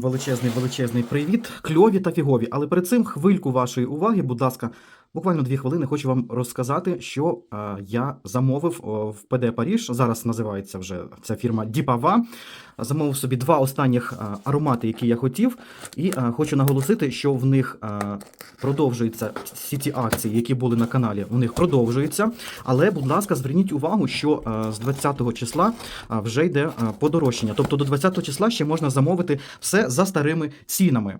Величезний величезний привіт, кльові та фігові. Але перед цим хвильку вашої уваги, будь ласка, буквально дві хвилини. Хочу вам розказати, що е, я замовив в ПД Паріж. Зараз називається вже ця фірма Діпава. Замовив собі два останніх е, аромати, які я хотів. І е, хочу наголосити, що в них продовжуються всі ті акції, які були на каналі. У них продовжуються. Але, будь ласка, зверніть увагу, що з 20-го числа вже йде подорожчання. Тобто до 20-го числа ще можна замовити все за старими цінами.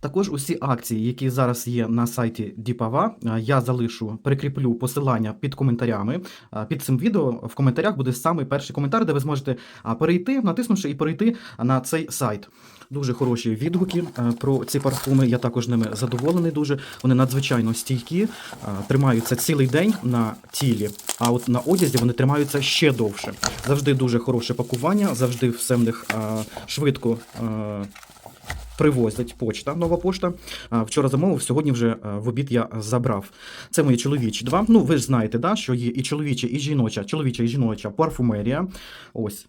Також усі акції, які зараз є на сайті Діпава, е, я залишу, прикріплю посилання під коментарями. Е, Під цим відео в коментарях буде самий перший коментар, де ви зможете перейти, натиснувши і перейти на цей сайт. Дуже хороші відгуки е, про ці парфуми. Я також ними задоволений. Дуже вони надзвичайно стійкі, тримаються цілий день на тілі. А от на одязі вони тримаються ще довше. Завжди дуже хороше пакування, завжди все в них швидко. Привозять почта, нова пошта. Вчора замовив, сьогодні вже е, в обід я забрав. Це мої чоловічі два. Ну, ви ж знаєте, да, що є і чоловіча, і жіноча, чоловіча і жіноча парфумерія. Ось.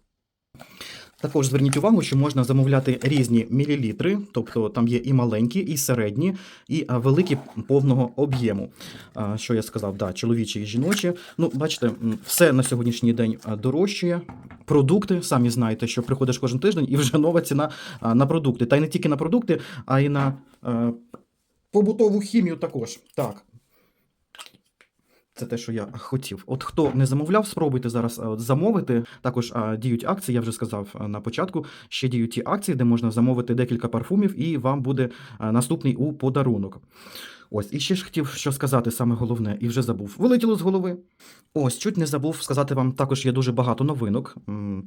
Також зверніть увагу, що можна замовляти різні мілілітри, тобто там є і маленькі, і середні, і великі повного об'єму. Що я сказав, да, чоловічі і жіночі. Ну, бачите, все на сьогоднішній день дорожчає. Продукти, самі знаєте, що приходиш кожен тиждень і вже нова ціна на продукти. Та й не тільки на продукти, а й на побутову хімію також. Так. Це те, що я хотів. От хто не замовляв, спробуйте зараз от, замовити. Також а, діють акції, я вже сказав а, на початку. Ще діють ті акції, де можна замовити декілька парфумів, і вам буде наступний у подарунок. Ось, і ще ж хотів що сказати, саме головне, і вже забув. Вилетіло з голови. Ось, чуть не забув сказати вам, також є дуже багато новинок.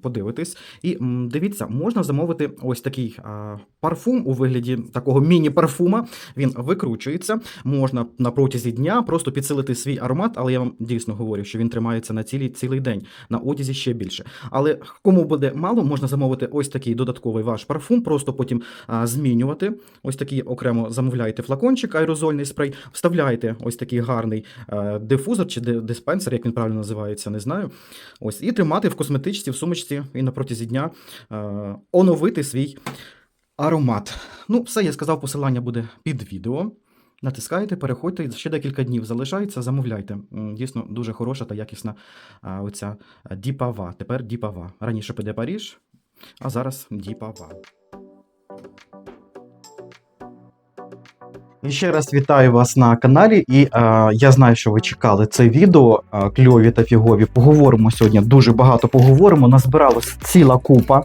Подивитись. І дивіться, можна замовити ось такий а, парфум у вигляді такого міні-парфума. Він викручується. Можна на протязі дня просто підсилити свій аромат, але я вам дійсно говорю, що він тримається на цілий, цілий день, на одязі ще більше. Але кому буде мало, можна замовити ось такий додатковий ваш парфум, просто потім а, змінювати. Ось такий окремо замовляєте флакончик, аерозольний спрей, вставляєте ось такий гарний е, дифузор чи диспенсер, як він правильно називається, не знаю. Ось, і тримати в косметичці, в сумочці і на протязі дня е, оновити свій аромат. Ну, все, я сказав, посилання буде під відео. Натискаєте, переходьте, ще декілька днів залишається, замовляйте. Дійсно, дуже хороша та якісна а, оця діпава. Тепер діпава. Раніше піде Паріж, а зараз діпава. І ще раз вітаю вас на каналі. І е, я знаю, що ви чекали це відео е, кльові та фігові. Поговоримо сьогодні. Дуже багато поговоримо. Назбиралась ціла купа.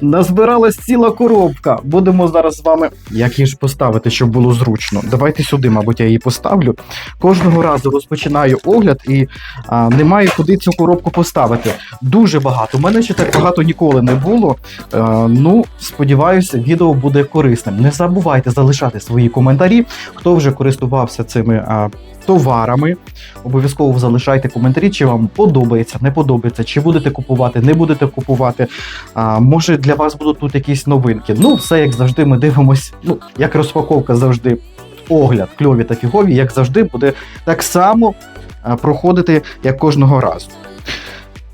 Назбиралась ціла коробка. Будемо зараз з вами. Як її ж поставити, щоб було зручно. Давайте сюди, мабуть, я її поставлю. Кожного разу розпочинаю огляд і а, немає куди цю коробку поставити. Дуже багато. У мене ще так багато ніколи не було. Е, ну, сподіваюся, відео буде корисним. Не забувайте залишати свої коментарі, хто вже користувався цими а, товарами. Обов'язково залишайте коментарі, чи вам подобається, не подобається, чи будете купувати, не будете купувати. А, може для вас будуть тут якісь новинки. Ну, все як завжди, ми дивимось, ну, як розпаковка завжди. Огляд, кльові та фігові, як завжди, буде так само проходити, як кожного разу.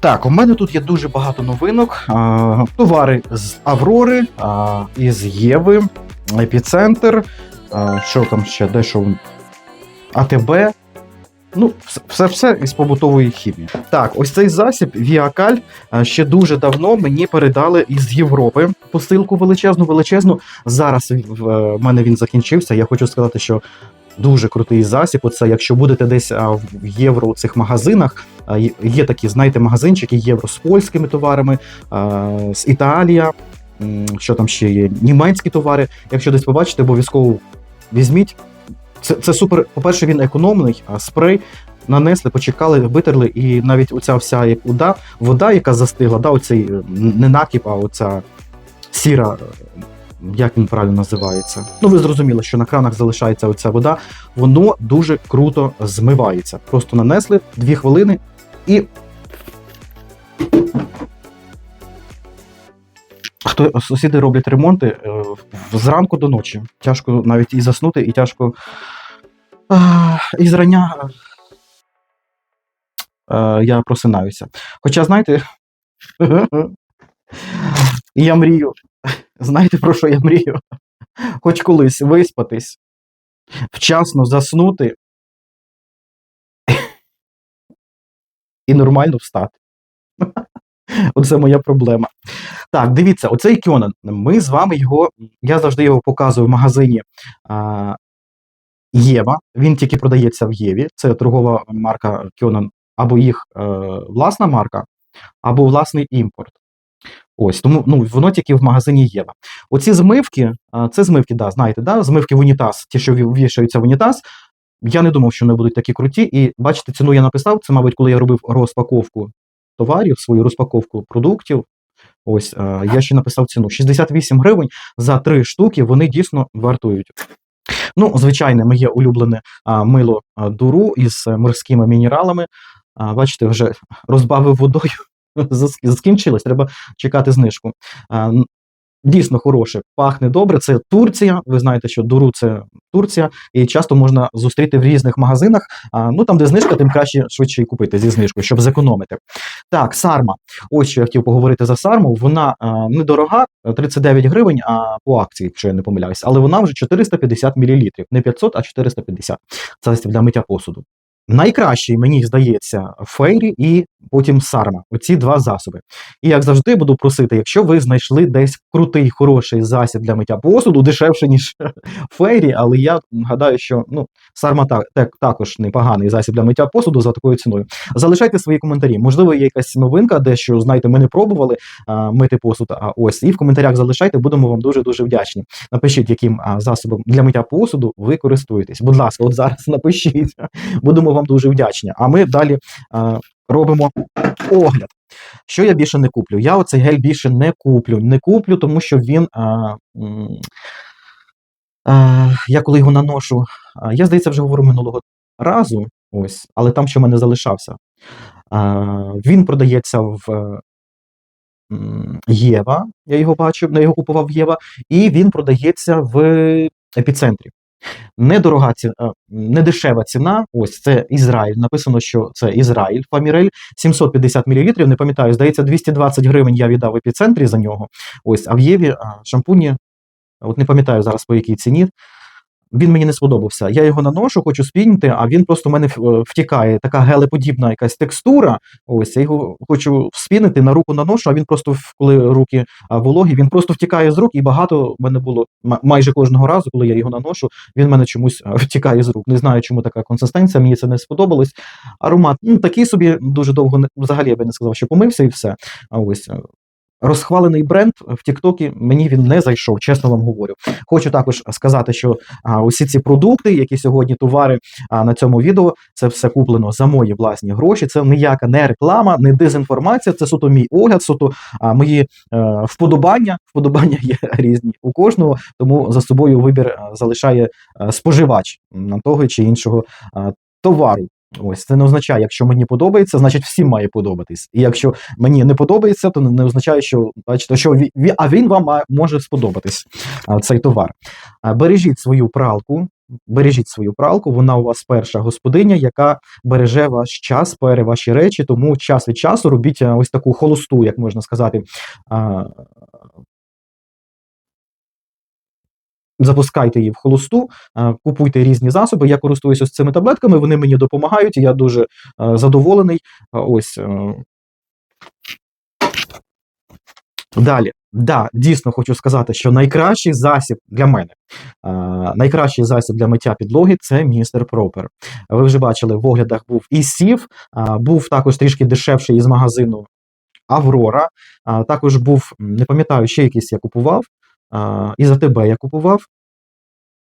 Так, у мене тут є дуже багато новинок. А, товари з Аврори, а, із Єви, Епіцентр. А, що там ще дещо? АТБ. Ну, все- все, із побутової хімії. Так, ось цей засіб Віакаль ще дуже давно мені передали із Європи посилку величезну, величезну. Зараз в в мене він закінчився. Я хочу сказати, що дуже крутий засіб. Оце, якщо будете десь в євро у цих магазинах, є- такі, знаєте, магазинчики євро з польськими товарами, з Італія, що там ще є, німецькі товари. Якщо десь побачите, обов'язково візьміть. Це, це супер. По-перше, він економний, а спрей нанесли, почекали, витерли, і навіть оця вся як вода, вода, яка застигла, да, оцей е, не накіп, а оця сіра. е, Як він правильно називається? Ну, ви зрозуміли, що на кранах залишається оця вода, воно дуже круто змивається. Просто нанесли дві хвилини і. Хто сусіди роблять ремонти е, зранку до ночі. Тяжко навіть і заснути, і тяжко і зрання е, я просинаюся. Хоча, знаєте, я мрію Знаєте, про що я мрію? Хоч колись виспатись, вчасно заснути і нормально встати. Оце моя проблема. Так, дивіться, оцей Кьонен. Ми з вами його. Я завжди його показую в магазині а, Єва. Він тільки продається в Єві. Це торгова марка Кьонен, або їх е, власна марка, або власний імпорт. Ось, тому ну, воно тільки в магазині Єва. Оці змивки, а, це змивки, да, знаєте, да, змивки в унітаз, ті, що ві- вішаються в унітаз. Я не думав, що вони будуть такі круті. І бачите, ціну я написав. Це, мабуть, коли я робив розпаковку товарів, свою розпаковку продуктів. Ось е, я ще написав ціну 68 гривень за три штуки. Вони дійсно вартують. Ну, звичайне, моє улюблене мило дуру із е, морськими мінералами. Бачите, вже розбавив водою. Закінчилось, треба чекати знижку. Дійсно хороше, пахне добре. Це Турція. Ви знаєте, що дуру це Турція, і часто можна зустріти в різних магазинах. А, ну там, де знижка, тим краще швидше купити зі знижкою, щоб зекономити. Так, сарма. Ось що я хотів поговорити за сарму. Вона а, недорога, 39 гривень, а по акції, якщо я не помиляюсь, але вона вже 450 мл. Не 500, а 450. Це для миття посуду. Найкращий, мені здається, фейрі і потім сарма. Оці два засоби. І як завжди, буду просити, якщо ви знайшли десь крутий, хороший засіб для миття посуду, дешевше, ніж фейрі, але я гадаю, що ну, сарма так, так, також непоганий засіб для миття посуду за такою ціною. Залишайте свої коментарі. Можливо, є якась новинка, дещо, знаєте, ми не пробували а, мити посуд. А ось і в коментарях залишайте, будемо вам дуже дуже вдячні. Напишіть, яким а, засобом для миття посуду ви користуєтесь. Будь ласка, от зараз напишіть. Будемо вам дуже вдячні. А ми далі а, робимо огляд. Що я більше не куплю? Я оцей гель більше не куплю. Не куплю, тому що він. А, а, я коли його наношу, я здається, вже говорив минулого разу, ось, але там ще в мене залишався. А, він продається в Єва. Я його бачив, я його купував в Єва, і він продається в епіцентрі. Недорога ціна, недешева ціна. Ось це Ізраїль. Написано, що це Ізраїль Фамірель 750 мл. Не пам'ятаю, здається, 220 гривень я віддав в епіцентрі за нього. Ось, а в Єві шампуні, от не пам'ятаю зараз по якій ціні. Він мені не сподобався. Я його наношу, хочу спінити, а він просто в мене втікає. Така гелеподібна якась текстура. Ось я його хочу спінити, на руку наношу, а він просто, коли руки вологі, він просто втікає з рук, і багато в мене було майже кожного разу, коли я його наношу, він в мене чомусь втікає з рук. Не знаю, чому така консистенція, мені це не сподобалось. Аромат ну, такий собі дуже довго взагалі я би не сказав, що помився і все. А ось. Е, Розхвалений бренд в Тіктокі мені він не зайшов, чесно вам говорю. Хочу також сказати, що а, усі ці продукти, які сьогодні товари а, на цьому відео, це все куплено за мої власні гроші. Це ніяка не реклама, не дезінформація. Це суто мій огляд, суто а, мої е, вподобання. Вподобання є різні у кожного, тому за собою вибір е, залишає е, споживач на того чи іншого е, товару. Ось це не означає, якщо мені подобається, значить всім має подобатись. І якщо мені не подобається, то не- означає, що бачите, що ві- ві- а він вам може сподобатись цей товар. Бережіть свою пралку. Бережіть свою пралку, вона у вас перша господиня, яка береже ваш час, пере ваші речі, тому час від часу робіть ось таку холосту, як можна сказати. а, Запускайте її в холосту, купуйте різні засоби. Я користуюся ось цими таблетками, вони мені допомагають, і я дуже задоволений. Ось. е, Далі, да, дійсно хочу сказати, що найкращий засіб для мене, а, найкращий засіб для миття підлоги це містер Пропер. Ви вже бачили, в оглядах був і сів, а, був також трішки дешевший із магазину Аврора. А, також був, не пам'ятаю, ще якийсь я купував. І за тебе я купував.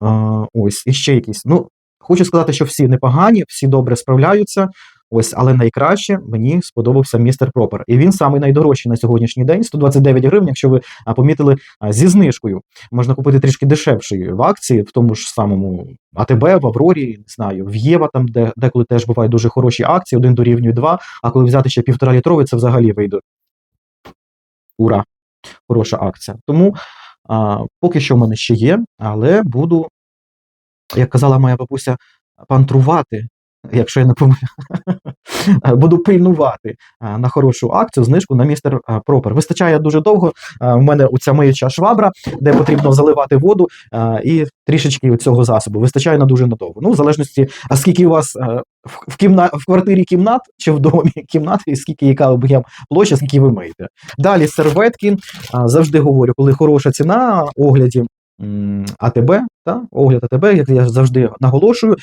А, ось, і ще якісь. Ну, хочу сказати, що всі непогані, всі добре справляються. Ось, але найкраще мені сподобався містер Пропер. І він самий найдорожчий на сьогоднішній день 129 гривень, якщо ви помітили зі знижкою. Можна купити трішки дешевшої в акції, в тому ж самому АТБ, в Аврорі, не знаю, в Єва, там де деколи теж бувають дуже хороші акції, один дорівнює два. А коли взяти ще півтора літровий, це взагалі вийде. Ура! Хороша акція. Тому а, поки що в мене ще є, але буду, як казала моя бабуся, пантрувати, якщо я не помиляю. Е, Буду пильнувати е, на хорошу акцію, знижку на містер е, Пропер. Вистачає дуже довго. В мене оця миюча швабра, де потрібно заливати воду і трішечки цього засобу. Вистачає на дуже надовго. Ну, в залежності, а скільки у вас в, кімна, в квартирі кімнат чи в домі кімнат, і скільки яка об'єм площа, скільки ви миєте. Далі серветки. Завжди говорю, коли хороша ціна огляді АТБ, та, огляд АТБ, як я завжди наголошую.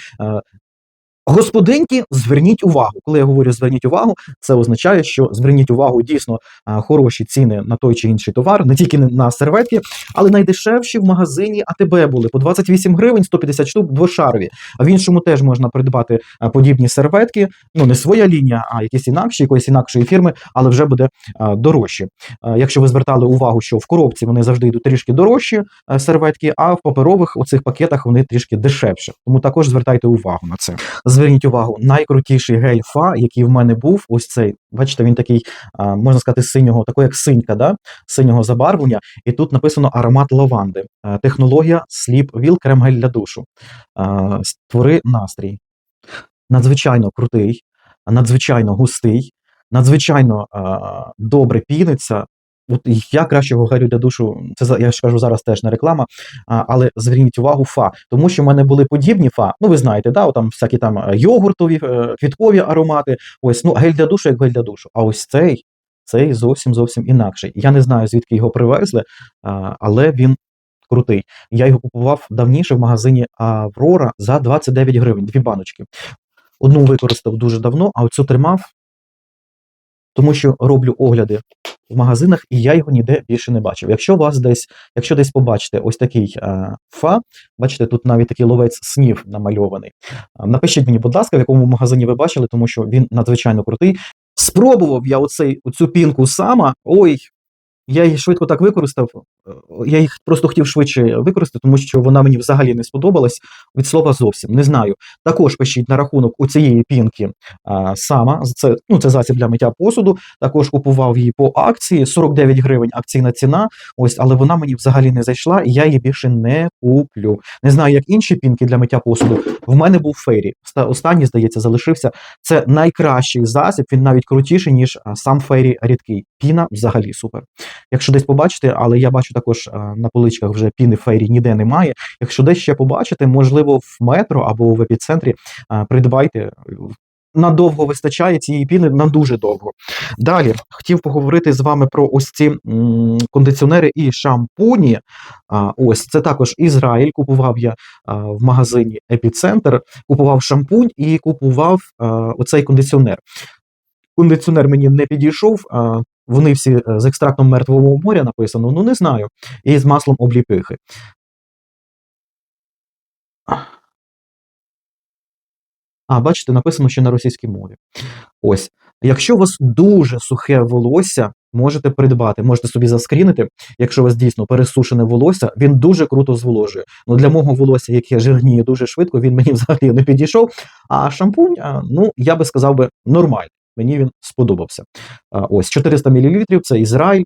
Господинки, зверніть увагу. Коли я говорю зверніть увагу, це означає, що зверніть увагу дійсно хороші ціни на той чи інший товар, не тільки на серветки, але найдешевші в магазині АТБ були по 28 гривень, 150 штук, двошарові. А в іншому теж можна придбати подібні серветки. Ну не своя лінія, а якісь інакші, якоїсь інакшої фірми, але вже буде дорожче. Якщо ви звертали увагу, що в коробці вони завжди йдуть трішки дорожчі серветки, а в паперових оцих пакетах вони трішки дешевші. Тому також звертайте увагу на це. Зверніть увагу, найкрутіший гель Фа, який в мене був, ось цей. Бачите, він такий, можна сказати, синього, такий як синька, да? синього забарвлення. І тут написано аромат лаванди. Технологія Sleep Wheel крем гель для душу. Створи настрій. Надзвичайно крутий, надзвичайно густий, надзвичайно добре піниться. От я кращого гелю для душу, це я ж кажу зараз теж не реклама, але зверніть увагу фа, тому що в мене були подібні фа. Ну ви знаєте, да, там всякі там е, йогуртові, е, квіткові аромати. Ось ну гель для душу, як гель для душу. А ось цей, цей зовсім зовсім інакший. Я не знаю звідки його привезли, але він крутий. Я його купував давніше в магазині Аврора за 29 гривень, дві баночки. Одну використав дуже давно, а оцю тримав, тому що роблю огляди в магазинах, і я його ніде більше не бачив. Якщо вас десь, якщо десь побачите ось такий е, фа, бачите, тут навіть такий ловець снів намальований. Напишіть мені, будь ласка, в якому магазині ви бачили, тому що він надзвичайно крутий. Спробував я оцей, оцю пінку сама. Ой, я її швидко так використав. е, Я їх просто хотів швидше використати, тому що вона мені взагалі не сподобалась від слова зовсім. Не знаю. Також пишіть на рахунок у цієї пінки а, сама. Це, ну, це засіб для миття посуду. Також купував її по акції 49 гривень акційна ціна. Ось, але вона мені взагалі не зайшла, і я її більше не куплю. Не знаю, як інші пінки для миття посуду. В мене був. Оста- Останній, здається, залишився. Це найкращий засіб. Він навіть крутіший, ніж сам фейрі рідкий. Піна взагалі супер. Якщо десь побачите, але я бачу також на поличках вже піни фейрі ніде немає. Якщо десь ще побачите, можливо, в метро або в епіцентрі придбайте. Надовго вистачає цієї піни на дуже довго. Далі хотів поговорити з вами про ось ці кондиціонери і шампуні. А, ось це також Ізраїль. Купував я в магазині Епіцентр, купував шампунь і купував оцей кондиціонер. Кондиціонер мені не підійшов. Вони всі е, з екстрактом мертвого моря написано, ну не знаю. І з маслом обліпихи. А, бачите, написано ще на російській мові. Ось. Якщо у вас дуже сухе волосся, можете придбати, можете собі заскрінити. Якщо у вас дійсно пересушене волосся, він дуже круто зволожує. Ну для мого волосся, яке жирніє дуже швидко, він мені взагалі не підійшов. А шампунь, ну я би сказав би, нормальний. Мені він сподобався. Ось 400 мл, це Ізраїль.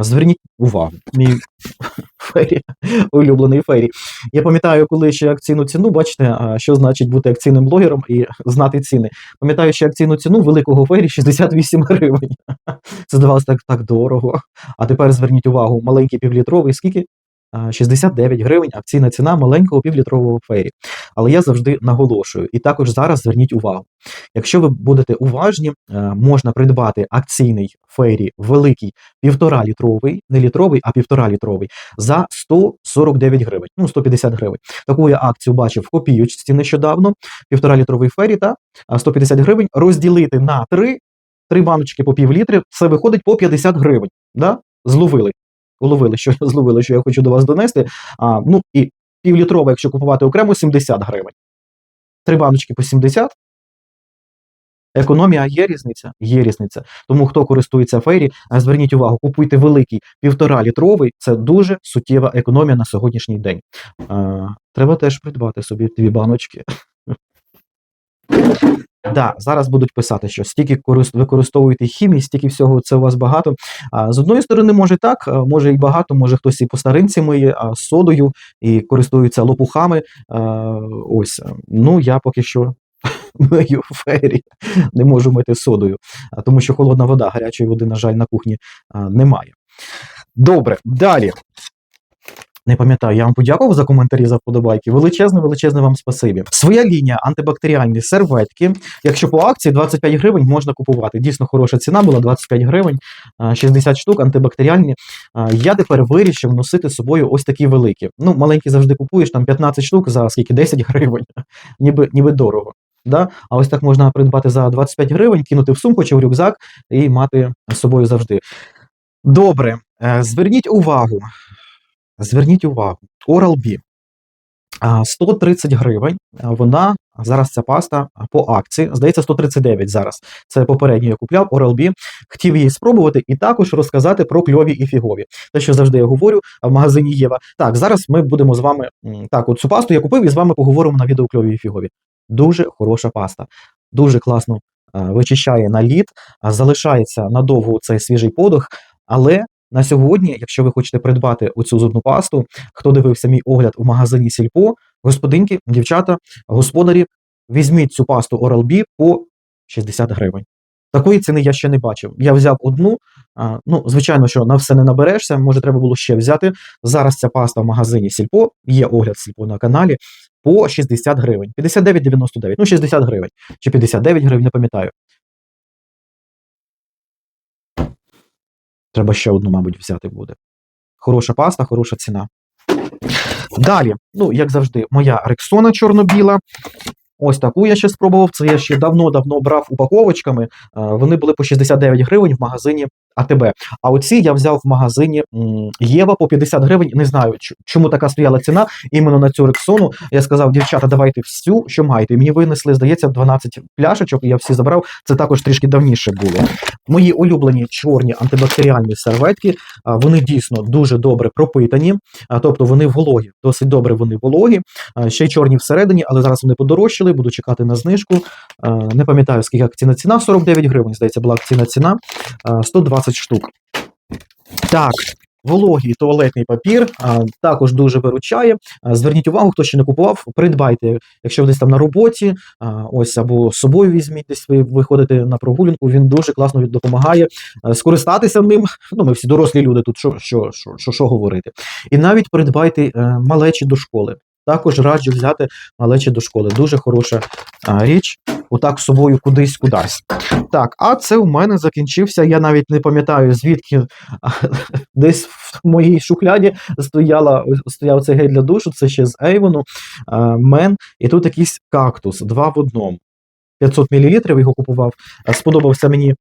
Зверніть увагу, мій фері, улюблений фері. Я пам'ятаю, коли ще акційну ціну, бачите, що значить бути акційним блогером і знати ціни. Пам'ятаю, що акційну ціну великого фері 68 гривень. Це здавалося так, так дорого. А тепер зверніть увагу, маленький півлітровий, скільки? А, 69 гривень акційна ціна маленького півлітрового фері. Але я завжди наголошую. І також зараз зверніть увагу. Якщо ви будете уважні, е, можна придбати акційний фері великий півтора літровий, не літровий, а півтора літровий за 149 гривень, ну 150 гривень. Таку я акцію бачив в копійочці нещодавно. Півтора літровий фері та 150 гривень розділити на три, три баночки по пів літри, це виходить по 50 гривень. Да? Зловили. Уловили, що зловили, що я хочу до вас донести. А, ну і півлітрова, якщо купувати окремо, 70 гривень. Три баночки по 70. Економія є різниця? Є різниця. Тому хто користується фейрі, зверніть увагу, купуйте великий півтора літровий. Це дуже суттєва економія на сьогоднішній день. А, треба теж придбати собі дві баночки. Да, зараз будуть писати, що стільки корис- використовуєте хімії, стільки всього це у вас багато. А, з одної сторони, може так, може і багато, може хтось і по старинці миє а, содою і користується лопухами. А, ось, ну я поки що мию фері, не можу мити содою, тому що холодна вода, гарячої води, на жаль, на кухні немає. Добре, далі. Не пам'ятаю, я вам подякував за коментарі, за вподобайки. Величезне, величезне вам спасибі. Своя лінія антибактеріальні серветки. Якщо по акції 25 гривень можна купувати. Дійсно хороша ціна була 25 гривень, 60 штук антибактеріальні. Я тепер вирішив носити з собою ось такі великі. Ну, маленькі завжди купуєш, там 15 штук за скільки 10 гривень, ніби, ніби дорого. Да? А ось так можна придбати за 25 гривень, кинути в сумку чи в рюкзак і мати з собою завжди. Добре, е, зверніть увагу. Зверніть увагу, Oral-B. 130 гривень. Вона зараз ця паста по акції. Здається, 139 зараз. Це попередньо я купляв Oral-B. Хотів її спробувати і також розказати про кльові і фігові. Те, що завжди я говорю в магазині Єва. Так, зараз ми будемо з вами. Так, от цю пасту я купив і з вами поговоримо на відео кльові і фігові. Дуже хороша паста. Дуже класно вичищає наліт, а, залишається надовго цей свіжий подих, але. На сьогодні, якщо ви хочете придбати оцю зубну пасту, хто дивився мій огляд у магазині Сільпо, господинки, дівчата, господарі, візьміть цю пасту Oral-B по 60 гривень. Такої ціни я ще не бачив. Я взяв одну. Ну, звичайно, що на все не наберешся, може, треба було ще взяти. Зараз ця паста в магазині Сільпо, є огляд Сільпо на каналі, по 60 гривень. 59,99, ну 60 гривень. Чи 59 гривень, не пам'ятаю. Треба ще одну, мабуть, взяти буде. Хороша паста, хороша ціна. Далі, ну, як завжди, моя рексона чорно-біла. Ось таку я ще спробував. Це я ще давно-давно брав упаковочками. Е, Вони були по 69 гривень в магазині а тебе, А оці я взяв в магазині Єва по 50 гривень. Не знаю, чому така стояла ціна. Іменно на цю рексону я сказав, дівчата, давайте всю, що маєте. Мені винесли, здається, 12 пляшечок, і я всі забрав. Це також трішки давніше було. Мої улюблені чорні антибактеріальні серветки. Вони дійсно дуже добре пропитані, тобто вони вологі, досить добре вони вологі. Ще й чорні всередині, але зараз вони подорожчали, буду чекати на знижку. Не пам'ятаю, скільки ціна ціна. 49 гривень, здається, була ціна ціна. 120 20 штук. Так, вологий туалетний папір а, також дуже виручає. А, зверніть увагу, хто ще не купував, придбайте, якщо ви десь там на роботі, а, ось або з собою візьміть, десь ви виходите на прогулянку, він дуже класно допомагає а, скористатися ним. Ну, ми всі дорослі люди тут, що що, що, що, що говорити. І навіть придбайте а, малечі до школи. Також раджу взяти малечі до школи. Дуже хороша а, річ. Отак з собою кудись кудись. Так, а це у мене закінчився. Я навіть не пам'ятаю, звідки десь в моїй шухляді стояла, стояв цей гель для душу. Це ще з Avon, Мен. І тут якийсь кактус, два в одному. 500 мл його купував. Сподобався мені.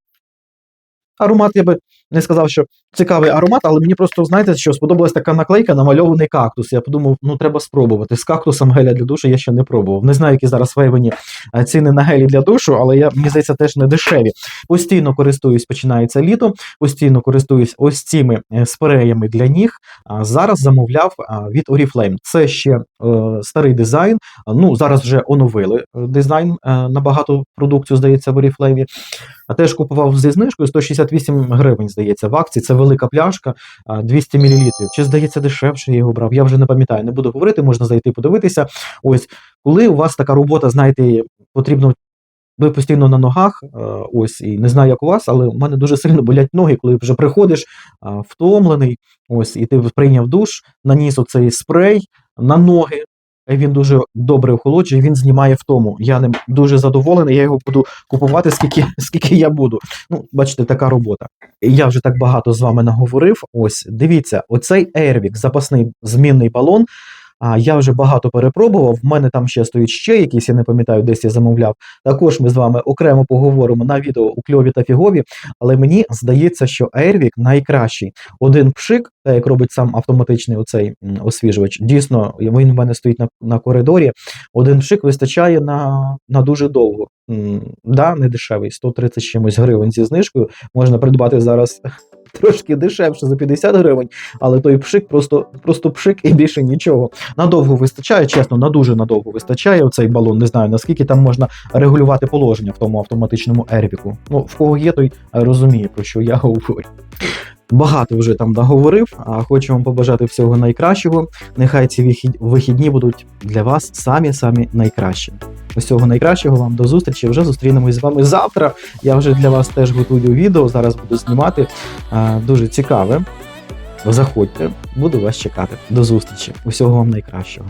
Аромат, я би не сказав, що цікавий аромат, але мені просто, знаєте, що сподобалась така наклейка, намальований кактус. Я подумав, ну треба спробувати. З кактусом геля для душу я ще не пробував. Не знаю, які зараз в Ейвені е, ціни на гелі для душу, але я, мені здається, теж не дешеві. Постійно користуюсь, починається літо, постійно користуюсь ось цими е, спреями для ніг. Зараз замовляв від Oriflame. Це ще е, старий дизайн. Ну, зараз вже оновили е, дизайн е, на багато продукцію, здається, в Oriflame. А теж купував зі знижкою 168 гривень, здається, в акції. Це велика пляшка, 200 мл. Чи здається дешевше я його брав? Я вже не пам'ятаю, не буду говорити, можна зайти подивитися. Ось, коли у вас така робота, знаєте, потрібно. Ви постійно на ногах, ось і не знаю, як у вас, але у мене дуже сильно болять ноги, коли вже приходиш втомлений, ось, і ти прийняв душ, наніс оцей спрей на ноги. І Він дуже добре охолоджує, він знімає втому. Я ним дуже задоволений, я його буду купувати скільки, скільки я буду. Ну, бачите, така робота. Я вже так багато з вами наговорив. Ось, дивіться, оцей Airwick, запасний змінний балон. А я вже багато перепробував. В мене там ще стоїть ще якісь, я не пам'ятаю, десь я замовляв. Також ми з вами окремо поговоримо на відео у кльові та фігові. Але мені здається, що Airwick найкращий. Один пшик, так як робить сам автоматичний оцей освіжувач. Дійсно, він в мене стоїть на, на коридорі. Один пшик вистачає на, на дуже довго. Да, не дешевий, 130 чимось гривень зі знижкою. Можна придбати зараз трошки дешевше за 50 гривень, але той пшик просто, просто пшик і більше нічого. Надовго вистачає, чесно, на дуже надовго вистачає цей балон. Не знаю, наскільки там можна регулювати положення в тому автоматичному ервіку. Ну, в кого є, той розуміє, про що я говорю. Багато вже там договорив, а хочу вам побажати всього найкращого. Нехай ці вихідні будуть для вас самі-самі найкращі. Усього найкращого вам до зустрічі. Вже зустрінемось з вами завтра. Я вже для вас теж готую відео. Зараз буду знімати. Дуже цікаве. Заходьте, буду вас чекати. До зустрічі. Усього вам найкращого.